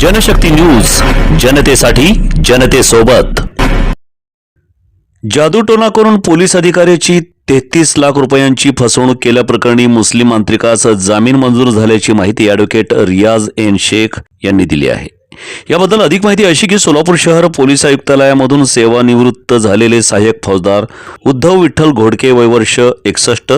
Janshakti news जनतेसाठी जनतेसोबत. जादूटोना करून पोलीस अधिकाऱ्याची तेहतीस लाख रुपयांची फसवणूक केल्याप्रकरणी मुस्लिम मांत्रिकास जामीन मंजूर झाल्याची माहिती अॅडव्होकेट रियाज एन शेख यांनी दिली आहे. याबद्दल अधिक माहिती अशी की सोलापूर शहर पोलीस आयुक्तालयामधून सेवानिवृत्त झालेले सहाय्यक फौजदार उद्धव विठ्ठल घोडके वयवर्ष एकसष्ट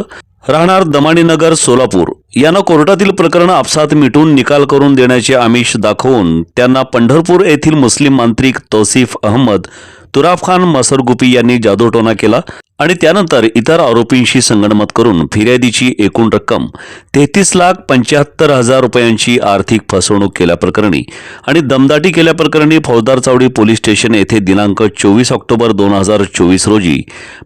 राहणार दमाणीनगर सोलापूर. यांना कोर्टातील प्रकरण आपसात मिटून निकाल करून देण्याचे आमिष दाखवून त्यांना पंढरपूर येथील मुस्लिम मांत्रिक तौसिफ अहमद तुराफ खान मसरगुपी यांनी जादूटोना केला आणि त्यानंतर इतर आरोपींशी संगणमत करून फिर्यादीची एकूण रक्कम तेहतीस लाख पंच्याहत्तर हजार रुपयांची आर्थिक फसवणूक केल्याप्रकरणी आणि दमदाटी केल्याप्रकरणी फौजदार चावडी पोलीस स्टेशन येथे दिनांक चोवीस ऑक्टोबर दोन हजार चोवीस रोजी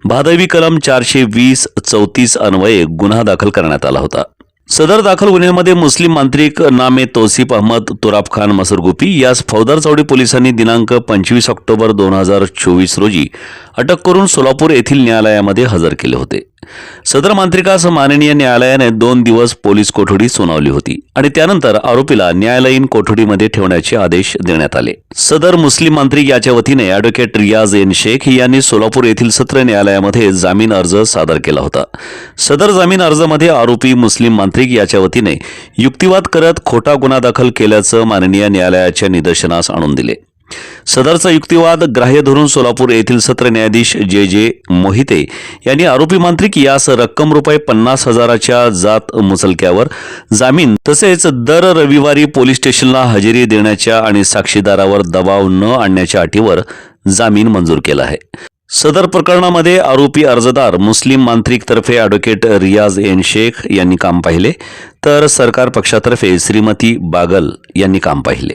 भादवी कलम चारशे वीस चौतीस अन्वये गुन्हा दाखल करण्यात आला होता. सदर दाखल गुन्ह्यामध्ये मुस्लिम मांत्रिक नामे तोसिफ अहमद तुराब खान मसरगुपी यास फौदार चौडी पोलिसांनी दिनांक पंचवीस ऑक्टोबर दोन हजार चोवीस रोजी अटक करून सोलापूर येथील न्यायालयामध्ये हजर केले होते. सदर मांत्रिकास माननीय न्यायालयाने दोन दिवस पोलीस कोठडी सुनावली होती आणि त्यानंतर आरोपीला न्यायालयीन कोठडीमध्ये ठेवण्याचे आदेश देण्यात आले. सदर मुस्लिम मांत्रिक याच्या वतीने अॅडव्होकेट रियाज एन शेख यांनी सोलापूर येथील सत्र न्यायालयामध्ये जामीन अर्ज सादर केला होता. सदर जामीन अर्जामध्ये आरोपी मुस्लिम मांत्रिक याच्या वतीने युक्तिवाद करत खोटा गुन्हा दाखल केल्याचं माननीय न्यायालयाच्या निदर्शनास आणून दिले. सदरचा युक्तिवाद ग्राह्य धरून सोलापूर येथील सत्र न्यायाधीश जे जे मोहिते यांनी आरोपी मांत्रिक यास रक्कम रुपये पन्नास हजाराच्या जात मुचलक्यावर जामीन तसेच दर रविवारी पोलीस स्टेशनला हजेरी देण्याच्या आणि साक्षीदारावर दबाव न आणण्याच्या अटीवर जामीन मंजूर केला आहे. सदर प्रकरणामध्ये आरोपी अर्जदार मुस्लिम मांत्रिकतर्फे ॲडव्होकेट रियाज एन शेख यांनी काम पाहिले तर सरकार पक्षातर्फे श्रीमती बागल यांनी काम पाहिले.